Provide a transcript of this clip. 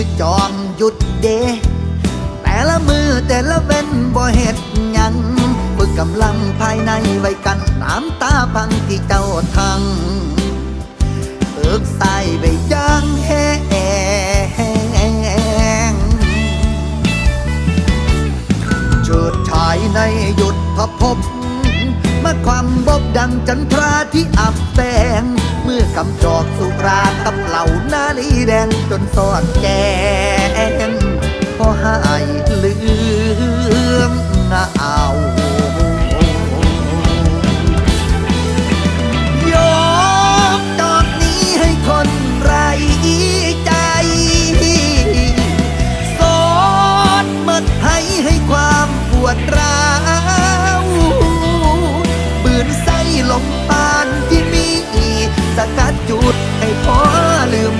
คือจอมหยุดเด แต่ละมือแต่ละเว้นบ่เฮ็ดยังฝึกกำลังภายในไว้กันน้ำตาพังที่เจ้าทังเอิกใส่ไปย่างแห้งจิดชายในหยุดทภพมาความบบดังจันทราที่อับแสง มื่อกำจอกสุราตับเหล่านาลีแดงจนสอดแกนพอหายลืมนาเอายกดอกนี้ให้คนไรใจสอนมัดให้ให้ความปวดร้าว ปืนใส่ลงไป ขอลืม